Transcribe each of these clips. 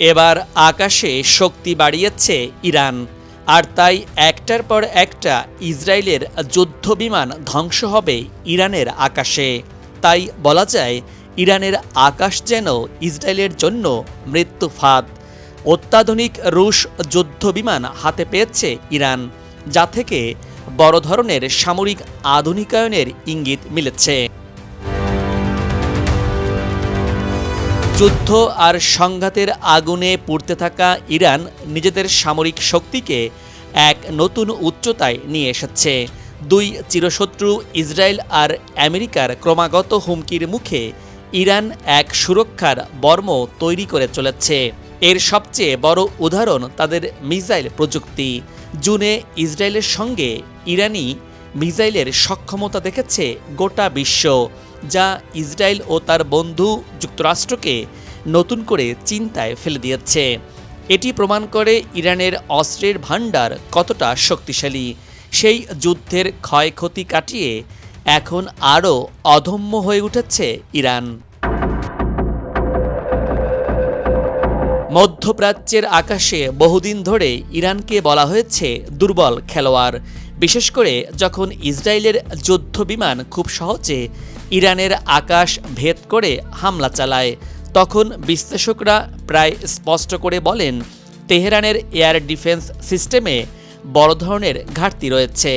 এবার আকাশে শক্তি বাড়িয়েছে ইরান, আর তাই একটার পর একটা ইসরায়েলের যুদ্ধ বিমান ধ্বংস হবে ইরানের আকাশে। তাই বলা যায়, ইরানের আকাশ যেন ইসরায়েলের জন্য মৃত্যু ফাঁদ। অত্যাধুনিক রুশ যুদ্ধ বিমান হাতে পেয়েছে ইরান, যা থেকে বড় ধরনের সামরিক আধুনিকায়নের ইঙ্গিত মিলেছে। যুদ্ধ আর সংঘাতের আগুনে পুড়তে থাকা ইরান নিজেদের সামরিক শক্তিকে এক নতুন উচ্চতায় নিয়ে এসেছে। দুই চিরশত্রু ইসরায়েল আর আমেরিকার ক্রমাগত হুমকির মুখে ইরান এক সুরক্ষার বর্ম তৈরি করে চলেছে। এর সবচেয়ে বড় উদাহরণ তাদের মিসাইল প্রযুক্তি। জুনে ইসরায়েলের সঙ্গে ইরানি মিসাইলের সক্ষমতা দেখেছে গোটা বিশ্ব। যা ইসরায়েল ও তার বন্ধু যুক্তরাষ্ট্রকে নতুন করে চিন্তায় ফেলে দিয়েছে। এটি প্রমাণ করে ইরানের অস্ত্রের ভাণ্ডার কতটা শক্তিশালী। সেই যুদ্ধের ক্ষয়ক্ষতি কাটিয়ে এখন আরও অধম্য হয়ে উঠেছে ইরান। মধ্যপ্রাচ্যের আকাশে বহুদিন ধরে ইরানকে বলা হয়েছে দুর্বল খেলোয়াড়। বিশেষ করে যখন ইসরায়েলের যুদ্ধ বিমান খুব সহজে ইরানের আকাশ ভেদ করে হামলা চালায়। তখন বিশ্লেষকরা প্রায় স্পষ্ট করে বলেন, তেহরানের এয়ার ডিফেন্স সিস্টেমে বড় ধরনের ঘাটতি রয়েছে।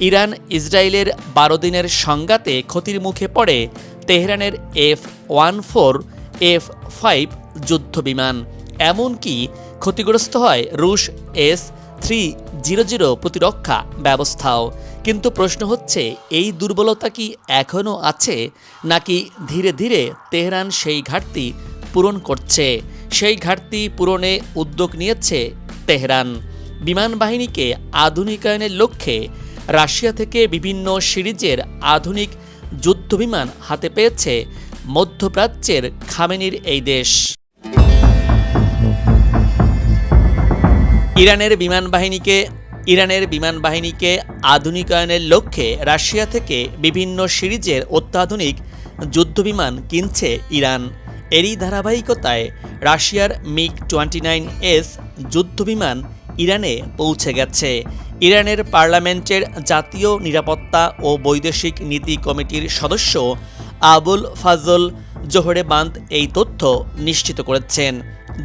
ইরান ইসরায়েলের বারো দিনের সংঘাতে ক্ষতির মুখে পড়ে তেহরানের F one four, F five যুদ্ধ বিমান এমনকি ক্ষতিগ্রস্ত হয় রুশ এস থ্রি জিরো জিরো প্রতিরক্ষা ব্যবস্থাও কিন্তু প্রশ্ন হচ্ছে এই দুর্বলতা কি এখনও আছে নাকি ধীরে ধীরে তেহরান সেই ঘাটতি পূরণ করছে সেই ঘাটতি পূরণে উদ্যোগ নিয়েছে তেহরান বিমান বাহিনীকে আধুনিকায়নের লক্ষ্যে রাশিয়া থেকে বিভিন্ন সিরিজের আধুনিক যুদ্ধবিমান হাতে পেয়েছে মধ্যপ্রাচ্যের খামেনির এই দেশ ইরানের বিমান বাহিনীকে ইরানের বিমান বাহিনীকে আধুনিকায়নের লক্ষ্যে রাশিয়া থেকে বিভিন্ন সিরিজের অত্যাধুনিক যুদ্ধবিমান কিনছে ইরান। এরই ধারাবাহিকতায় রাশিয়ার মিগ টোয়েন্টি নাইন এস যুদ্ধবিমান ইরানে পৌঁছে গেছে। ইরানের পার্লামেন্টের জাতীয় নিরাপত্তা ও বৈদেশিক নীতি কমিটির সদস্য আবুল ফাজল জোহরে বান্দ এই তথ্য নিশ্চিত করেছেন।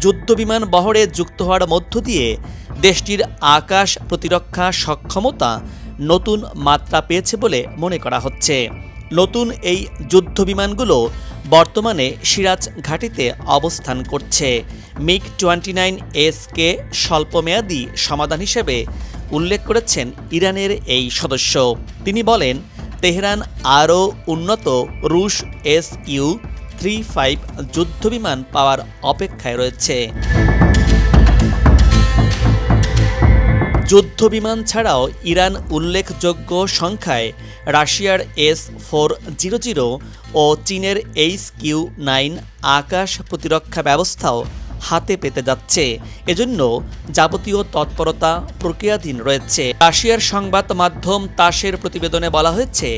যুদ্ধবিমান বহরে যুক্ত হওয়ার মধ্য দিয়ে দেশটির আকাশ প্রতিরক্ষা সক্ষমতা নতুন মাত্রা পেয়েছে বলে মনে করা হচ্ছে। নতুন এই যুদ্ধবিমানগুলো বর্তমানে সিরাজ ঘাটিতে অবস্থান করছে। মিগ টোয়েন্টি নাইন এসকে স্বল্পমেয়াদী সমাধান হিসেবে উল্লেখ করেছেন ইরানের এই সদস্য। তিনি বলেন, তেহরান আরও উন্নত রুশ এস ইউ থ্রি ফাইভ যুদ্ধবিমান পাওয়ার অপেক্ষায় রয়েছে। যুদ্ধবিমান ছাড়াও ইরান উল্লেখযোগ্য সংখ্যায় রাশিয়ার এস ফোর জিরো জিরো ও চীনের এইচ কিউ নাইন আকাশ প্রতিরক্ষা ব্যবস্থাও হাতে পেতে যাচ্ছে। এজন্য যাবতীয় তৎপরতা প্রক্রিয়াধীন রয়েছে। রাশিয়ার সংবাদ মাধ্যম তাসের প্রতিবেদনে বলা হয়েছে,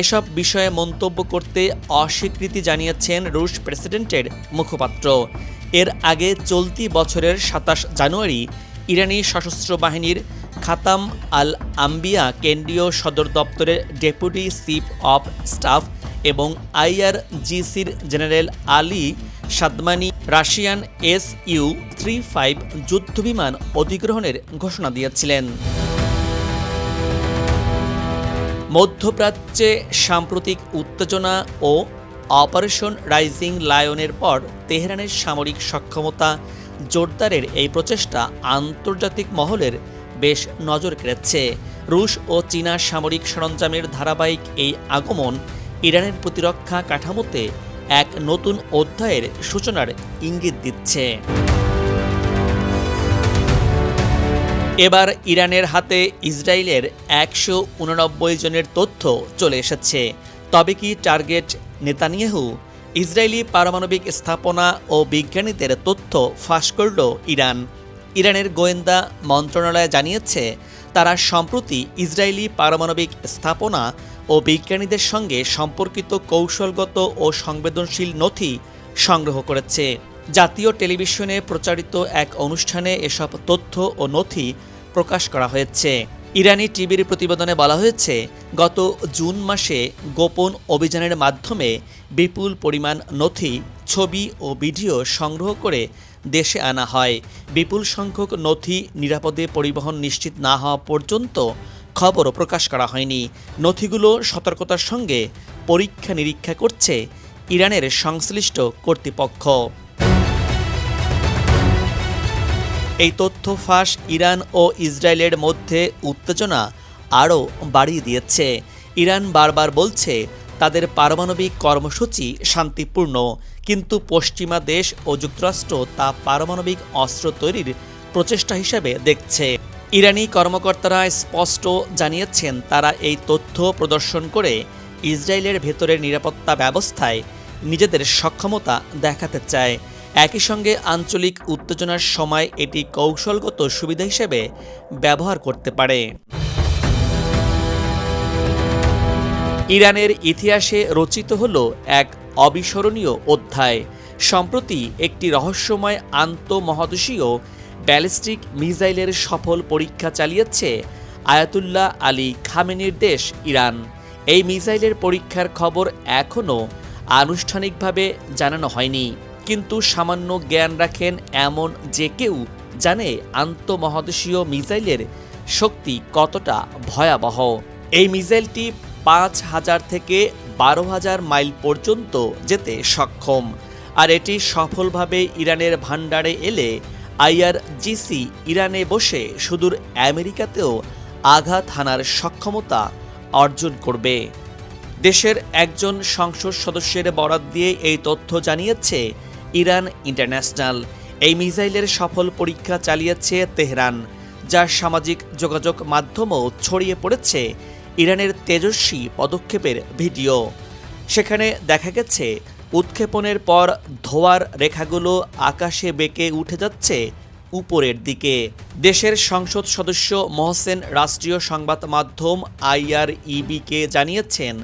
এসব বিষয়ে মন্তব্য করতে অস্বীকৃতি জানিয়েছেন রুশ প্রেসিডেন্টের মুখপাত্র। এর আগে চলতি বছরের সাতাশ জানুয়ারি ইরানি সশস্ত্র বাহিনীর খাতাম আল আম্বিয়া কেন্দ্রীয় সদর দপ্তরের ডেপুটি চিফ অফ স্টাফ এবং আইআরজিসির general Ali সাদমানি Russian S U three five যুদ্ধবিমান অধিগ্রহণের ঘোষণা দিয়েছিলেন। মধ্যপ্রাচ্যে সাম্প্রতিক উত্তেজনা ও অপারেশন রাইজিং লায়নের পর তেহরানের সামরিক সক্ষমতা জোরদারের এই প্রচেষ্টা আন্তর্জাতিক মহলের বেশ নজর কেড়েছে। রুশ ও চীনা সামরিক সরঞ্জামের ধারাবাহিক এই আগমন ইরানের প্রতিরক্ষা কাঠামোতে এক নতুন অধ্যায়ের সূচনার ইঙ্গিত দিচ্ছে। এবার ইরানের হাতে ইসরায়েলের একশো উননব্বই জনের তথ্য চলে এসেছে। তবে কি টার্গেট নেতানিয়াহু? ইসরায়েলি পারমাণবিক স্থাপনা ও বিজ্ঞানীদের তথ্য ফাঁস করল ইরান। ইরানের গোয়েন্দা মন্ত্রণালয় জানিয়েছে, তারা সম্প্রতি ইসরায়েলি পারমাণবিক স্থাপনা ও বিজ্ঞানীদের সঙ্গে সম্পর্কিত কৌশলগত ও সংবেদনশীল নথি সংগ্রহ করেছে। জাতীয় টেলিভিশনে প্রচারিত এক অনুষ্ঠানে এসব তথ্য ও নথি প্রকাশ করা হয়েছে। ইরানি টিভির প্রতিবেদনে বলা হয়েছে, গত জুন মাসে গোপন অভিযানের মাধ্যমে বিপুল পরিমাণ নথি, ছবি ও ভিডিও সংগ্রহ করে দেশে আনা হয়। বিপুল সংখ্যক নথি নিরাপদে পরিবহন নিশ্চিত না হওয়া পর্যন্ত খবরও প্রকাশ করা হয়নি। নথিগুলো সতর্কতার সঙ্গে পরীক্ষা নিরীক্ষা করছে ইরানের সংশ্লিষ্ট কর্তৃপক্ষ। এই তথ্য ফাঁস ইরান ও ইসরায়েলের মধ্যে উত্তেজনা আরও বাড়িয়ে দিয়েছে। ইরান বারবার বলছে, তাদের পারমাণবিক কর্মসূচি শান্তিপূর্ণ, কিন্তু পশ্চিমা দেশ ও যুক্তরাষ্ট্র তা পারমাণবিক অস্ত্র তৈরির প্রচেষ্টা হিসেবে দেখছে। ইরানি কর্মকর্তারা স্পষ্ট জানিয়েছেন, তারা এই তথ্য প্রদর্শন করে ইসরায়েলের ভেতরের নিরাপত্তা ব্যবস্থায় নিজেদের সক্ষমতা দেখাতে চায়। একই সঙ্গে আঞ্চলিক উত্তেজনার সময় এটি কৌশলগত সুবিধা হিসেবে ব্যবহার করতে পারে। ইরানের ইতিহাসে রচিত হল এক অবিস্মরণীয় অধ্যায়। সম্প্রতি একটি রহস্যময় আন্তঃমহাদেশীয় ব্যালিস্টিক মিসাইলের সফল পরীক্ষা চালিয়েছে আয়াতুল্লাহ আলী খামেনির দেশ ইরান। এই মিসাইলের পরীক্ষার খবর এখনও আনুষ্ঠানিকভাবে জানানো হয়নি। কিন্তু সামান্য জ্ঞান রাখেন এমন যে কেউ জানে আন্তঃমহাদেশীয় মিসাইলের শক্তি কতটা ভয়াবহ। এই মিসাইলটি পাঁচ হাজার থেকে বারো হাজার মাইল পর্যন্ত যেতে সক্ষম। আর এটি সফলভাবে ইরানের ভাণ্ডারে এলে আইআরজিসি ইরানে বসে সুদূর আমেরিকাতেও আঘাত হানার সক্ষমতা অর্জন করবে। দেশের একজন সংসদ সদস্যের বরাত দিয়ে এই তথ্য জানিয়েছে ইরান ইন্টারন্যাশনাল। এই মিসাইলের সফল পরীক্ষা চালিয়েছে তেহরান, যার সামাজিক যোগাযোগ মাধ্যমও ছড়িয়ে পড়েছে ইরানের তেজস্বী পদক্ষেপের ভিডিও। সেখানে দেখা গেছে উৎক্ষেপণের পর ধোয়ার রেখাগুলো আকাশে বেঁকে উঠে যাচ্ছে উপরের দিকে। দেশের সংসদ সদস্য মহসেন রাষ্ট্রীয় সংবাদ মাধ্যম আইআরইবিকে জানিয়েছেন,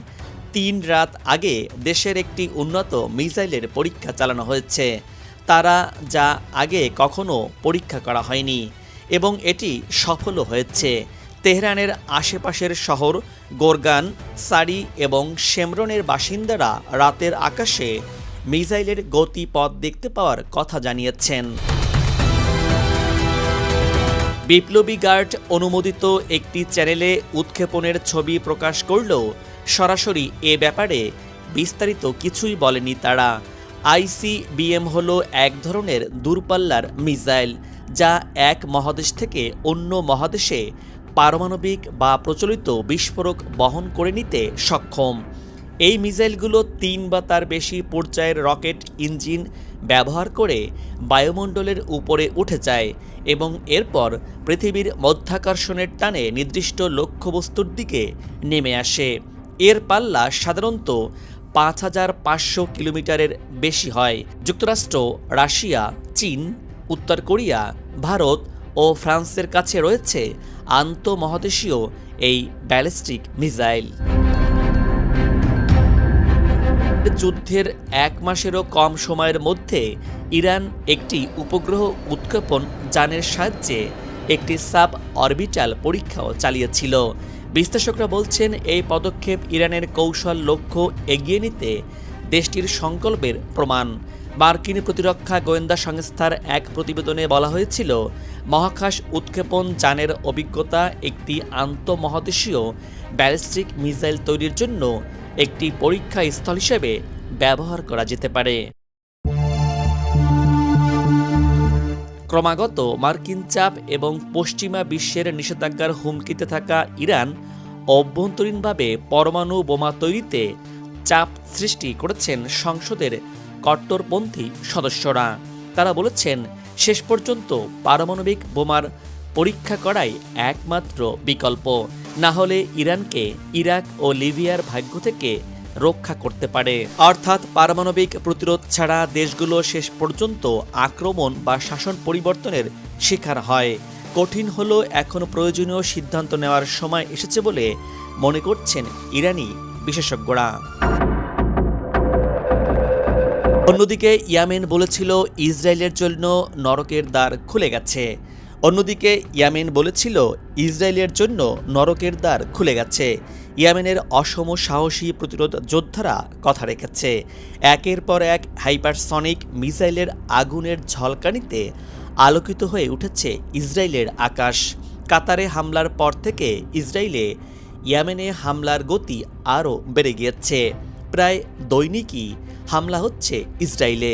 তিন রাত আগে দেশের একটি উন্নত মিসাইলের পরীক্ষা চালানো হয়েছে। তারা যা আগে কখনো পরীক্ষা করা হয়নি এবং এটি সফলও হয়েছে। তেহরানের আশেপাশের শহর গোরগান, সারি এবং শেমরনের বাসিন্দারা রাতের আকাশে মিসাইলের গতিপথ দেখতে পাওয়ার কথা জানিয়েছেন। বিপ্লবী গার্ড অনুমোদিত একটি চ্যানেলে উৎক্ষেপণের ছবি প্রকাশ করলেও সরাসরি এ ব্যাপারে বিস্তারিত কিছুই বলেনি তারা। আইসিবিএম হলো এক ধরনের দূরপাল্লার মিসাইল, যা এক মহাদেশ থেকে অন্য মহাদেশে পারমাণবিক বা প্রচলিত বিস্ফোরক বহন করে নিতে সক্ষম। এই মিসাইলগুলো তিন বা তার বেশি পর্যায়ের রকেট ইঞ্জিন ব্যবহার করে বায়ুমণ্ডলের উপরে উঠে যায় এবং এরপর পৃথিবীর মধ্যাকর্ষণের টানে নির্দিষ্ট লক্ষ্যবস্তুর দিকে নেমে আসে। এর পাল্লা সাধারণত পাঁচ হাজার পাঁচশো কিলোমিটারের বেশি হয়। যুক্তরাষ্ট্র, রাশিয়া, চীন, উত্তর কোরিয়া, ভারত ও ফ্রান্সের কাছে রয়েছে আন্তঃমহাদেশীয় এই ব্যালিস্টিক মিসাইল। যুদ্ধের এক মাসেরও কম সময়ের মধ্যে ইরান একটি উপগ্রহ উৎক্ষেপণ যানের সাহায্যে একটি সাব অরবিটাল পরীক্ষাও চালিয়েছিল। বিশ্লেষকরা বলছেন, এই পদক্ষেপ ইরানের কৌশল লক্ষ্য এগিয়ে নিতে দেশটির সংকল্পের প্রমাণ। মার্কিন প্রতিরক্ষা গোয়েন্দা সংস্থার এক প্রতিবেদনে বলা হয়েছিল, মহাকাশ উৎক্ষেপণ যানের অভিজ্ঞতা একটি আন্তঃমহাদেশীয় ব্যালিস্টিক মিসাইল তৈরির জন্য একটি পরীক্ষা স্থল হিসেবে ব্যবহার করা যেতে পারে। ক্রমাগত মার্কিন চাপ এবং পশ্চিমা বিশ্বের নিষেধাজ্ঞার হুমকিতে থাকা ইরান অভ্যন্তরীণভাবে পরমাণু বোমা তৈরিতে চাপ সৃষ্টি করেছেন সংসদের কট্টরপন্থী সদস্যরা। তারা বলেছেন, শেষ পর্যন্ত পারমাণবিক বোমার পরীক্ষা করাই একমাত্র বিকল্প। না হলে ইরানকে ইরাক ও লিবিয়ার ভাগ্য থেকে রক্ষা করতে পারে। অর্থাৎ পারমাণবিক প্রতিরোধ ছাড়া দেশগুলো শেষ পর্যন্ত আক্রমণ বা শাসন পরিবর্তনের শিকার হয়। কঠিন হলেও এখন প্রয়োজনীয় সিদ্ধান্ত নেওয়ার সময় এসেছে বলে মনে করছেন ইরানি বিশেষজ্ঞরা। অন্যদিকে ইয়ামেন বলেছিল ইসরায়েলের জন্য নরকের দ্বার খুলে গেছে। অন্যদিকে ইয়ামেন বলেছিল ইসরায়েলের জন্য নরকের দ্বার খুলে গেছে। ইয়ামেনের অসম সাহসী প্রতিরোধ যোদ্ধারা কথা রেখেছে। একের পর এক হাইপারসনিক মিসাইলের আগুনের ঝলকানিতে আলোকিত হয়ে উঠেছে ইসরায়েলের আকাশ। কাতারে হামলার পর থেকে ইসরায়েলে ইয়ামেনে হামলার গতি আরও বেড়ে গিয়েছে। প্রায় দৈনিকই হামলা হচ্ছে ইসরায়েলে।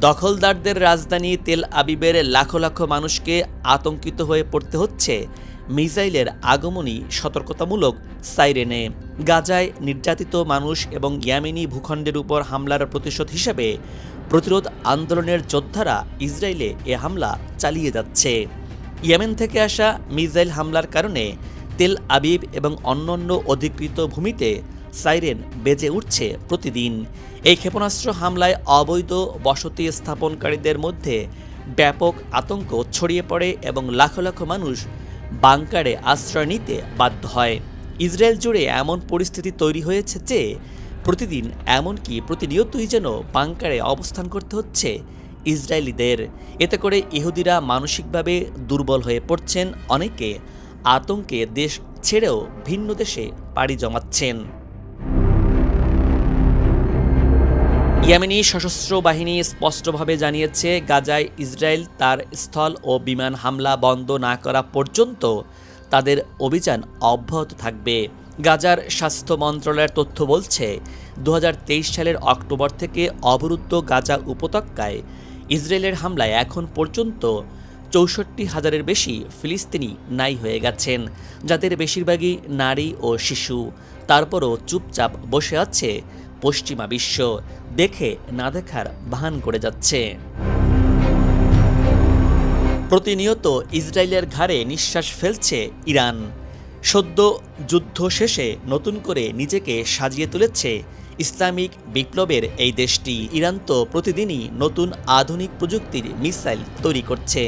দখলদারদের রাজধানী তেল আবিবের লাখো লাখো মানুষকে আতঙ্কিত হয়ে পড়তে হচ্ছে মিসাইলের আগমনী সতর্কতামূলক সাইরেনে। গাজায় নির্যাতিত মানুষ এবং ইয়ামেনি ভূখণ্ডের উপর হামলার প্রতিশোধ হিসেবে প্রতিরোধ আন্দোলনের যোদ্ধারা ইসরায়েলে এ হামলা চালিয়ে যাচ্ছে। ইয়েমেন থেকে আসা মিসাইল হামলার কারণে তেল আবিব এবং অন্যান্য অধিকৃত ভূমিতে সাইরেন বেজে উঠছে প্রতিদিন। এই ক্ষেপণাস্ত্র হামলায় অবৈধ বসতি স্থাপনকারীদের মধ্যে ব্যাপক আতঙ্ক ছড়িয়ে পড়ে এবং লাখো লাখো মানুষ বাংকারে আশ্রয় নিতে বাধ্য হয়। ইসরায়েল জুড়ে এমন পরিস্থিতি তৈরি হয়েছে যে, প্রতিদিন এমনকি প্রতিনিয়তই যেন বাংকারে অবস্থান করতে হচ্ছে ইসরায়েলিদের। এতে করে ইহুদিরা মানসিকভাবে দুর্বল হয়ে পড়ছেন, অনেকে আতঙ্কে দেশ ছেড়েও ভিন্ন দেশে পাড়ি জমাচ্ছেন। ইয়েমেনি সশস্ত্র বাহিনী স্পষ্টভাবে জানিয়েছে, গাজায় ইসরায়েল তার স্থল ও বিমান হামলা বন্ধ না করা পর্যন্ত তাদের অভিযান অব্যাহত থাকবে। গাজার স্বাস্থ্য মন্ত্রণালয়ের তথ্য বলছে দু হাজার তেইশ সালের অক্টোবর থেকে অবরুদ্ধ গাজা উপত্যকায় ইসরায়েলের হামলায় এখন পর্যন্ত চৌষট্টি হাজারের বেশি ফিলিস্তিনি নাই হয়ে গেছেন, যাদের বেশিরভাগই নারী ও শিশু। তারপরও চুপচাপ বসে আছে পশ্চিমা বিশ্ব দেখে না দেখার ভান করে যাচ্ছে। প্রতিনিয়ত ইসরায়েলের ঘাড়ে নিঃশ্বাস ফেলছে ইরান। সদ্য যুদ্ধ শেষে নতুন করে নিজেকে সাজিয়ে তুলেছে ইসলামিক বিপ্লবের এই দেশটি। ইরান তো প্রতিদিনই নতুন আধুনিক প্রযুক্তির মিসাইল তৈরি করছে,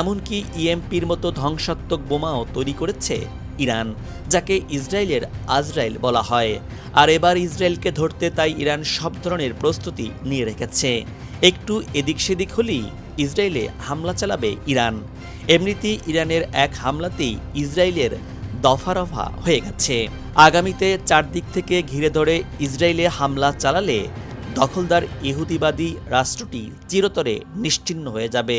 এমনকি ইএমপির মতো ধ্বংসাত্মক বোমাও তৈরি করেছে। ইরান, যাকে ইসরায়েলের আজরাইল বলা হয়। আর এবার ইসরায়েলকে ধরতে তাই ইরান সব ধরনের প্রস্তুতি নিয়ে রেখেছে। একটু এদিক সেদিক হলেই ইসরায়েলে হামলা চালাবে ইরান। এমনিতেই ইরানের এক হামলাতেই ইসরায়েলের দফারফা হয়ে গেছে। আগামীতে চারদিক থেকে ঘিরে ধরে ইসরায়েলে হামলা চালালে দখলদার ইহুদিবাদী রাষ্ট্রটি চিরতরে নিশ্চিহ্ন হয়ে যাবে।